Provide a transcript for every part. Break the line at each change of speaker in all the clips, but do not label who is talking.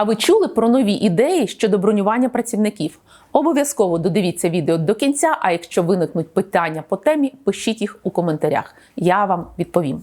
А ви чули про нові ідеї щодо бронювання працівників? Обов'язково додивіться відео до кінця. А якщо виникнуть питання по темі, пишіть їх у коментарях. Я вам відповім.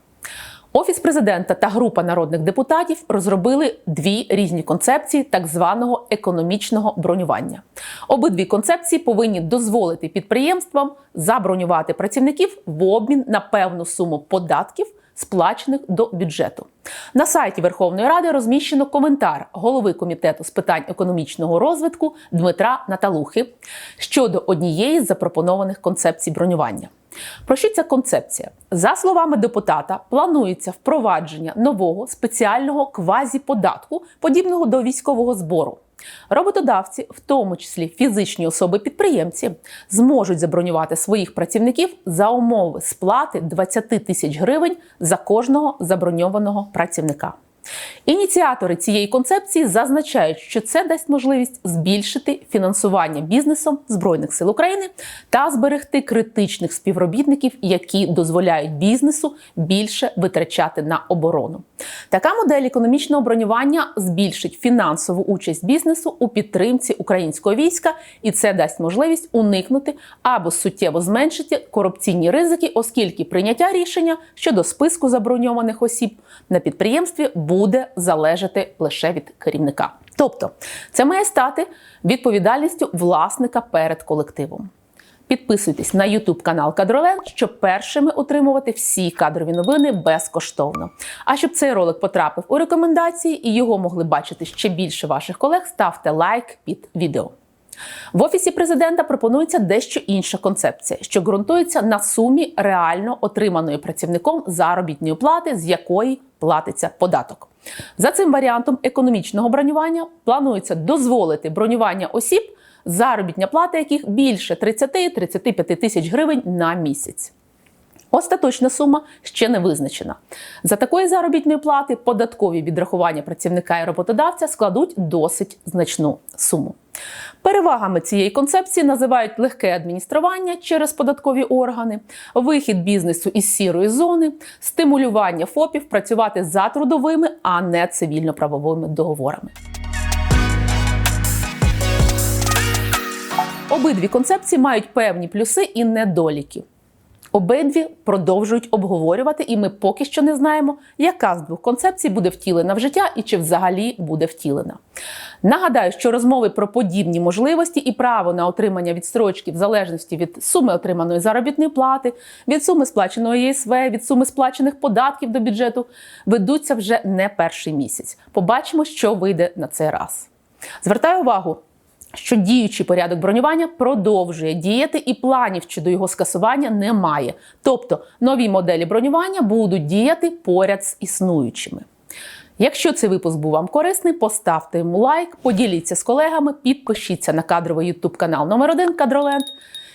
Офіс президента та група народних депутатів розробили дві різні концепції так званого економічного бронювання. Обидві концепції повинні дозволити підприємствам забронювати працівників в обмін на певну суму податків. Сплачених до бюджету на сайті Верховної Ради розміщено коментар голови комітету з питань економічного розвитку Дмитра Наталухи щодо однієї з запропонованих концепцій бронювання. Про що ця концепція? За словами депутата, планується впровадження нового спеціального квазіподатку, подібного до військового збору. Роботодавці, в тому числі фізичні особи-підприємці, зможуть забронювати своїх працівників за умови сплати 20 тисяч гривень за кожного заброньованого працівника. Ініціатори цієї концепції зазначають, що це дасть можливість збільшити фінансування бізнесом Збройних сил України та зберегти критичних співробітників, які дозволяють бізнесу більше витрачати на оборону. Така модель економічного бронювання збільшить фінансову участь бізнесу у підтримці українського війська, і це дасть можливість уникнути або суттєво зменшити корупційні ризики, оскільки прийняття рішення щодо списку заброньованих осіб на підприємстві буде залежати лише від керівника. Тобто, це має стати відповідальністю власника перед колективом. Підписуйтесь на YouTube канал Кадроленд, щоб першими отримувати всі кадрові новини безкоштовно. А щоб цей ролик потрапив у рекомендації і його могли бачити ще більше ваших колег, ставте лайк під відео. В офісі президента пропонується дещо інша концепція, що ґрунтується на сумі реально отриманої працівником заробітної плати, з якої платиться податок. За цим варіантом економічного бронювання планується дозволити бронювання осіб, заробітня плата яких більше 30-35 тисяч гривень на місяць. Остаточна сума ще не визначена. За такої заробітної плати податкові відрахування працівника і роботодавця складуть досить значну суму. Перевагами цієї концепції називають легке адміністрування через податкові органи, вихід бізнесу із сірої зони, стимулювання ФОПів працювати за трудовими, а не цивільно-правовими договорами. Обидві концепції мають певні плюси і недоліки. Обидві продовжують обговорювати, і ми поки що не знаємо, яка з двох концепцій буде втілена в життя і чи взагалі буде втілена. Нагадаю, що розмови про подібні можливості і право на отримання відстрочки в залежності від суми отриманої заробітної плати, від суми сплаченої ЄСВ, від суми сплачених податків до бюджету ведуться вже не перший місяць. Побачимо, що вийде на цей раз. Звертаю увагу що діючий порядок бронювання продовжує діяти, і планів щодо його скасування немає. Тобто нові моделі бронювання будуть діяти поряд з існуючими. Якщо цей випуск був вам корисний, поставте йому лайк, поділіться з колегами, підпишіться на кадровий YouTube канал номер 1 Кадроленд.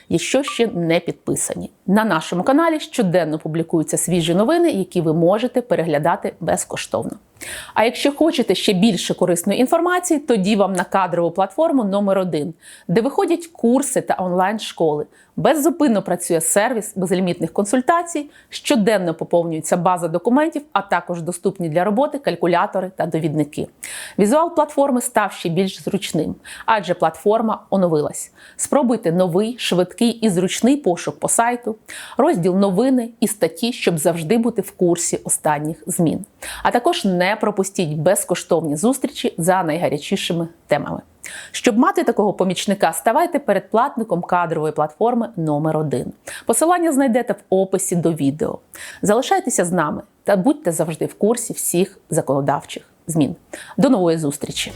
Якщо ще не підписані. На нашому каналі щоденно публікуються свіжі новини, які ви можете переглядати безкоштовно. А якщо хочете ще більше корисної інформації, тоді вам на кадрову платформу номер 1 де виходять курси та онлайн-школи. Беззупинно працює сервіс безлімітних консультацій, щоденно поповнюється база документів, а також доступні для роботи калькулятори та довідники. Візуал платформи став ще більш зручним, адже платформа оновилась. Спробуйте новий, швидкий і зручний пошук по сайту, розділ новини і статті, щоб завжди бути в курсі останніх змін. А також не пропустіть безкоштовні зустрічі за найгарячішими темами. Щоб мати такого помічника, ставайте передплатником кадрової платформи номер 1 Посилання знайдете в описі до відео. Залишайтеся з нами та будьте завжди в курсі всіх законодавчих змін. До нової зустрічі!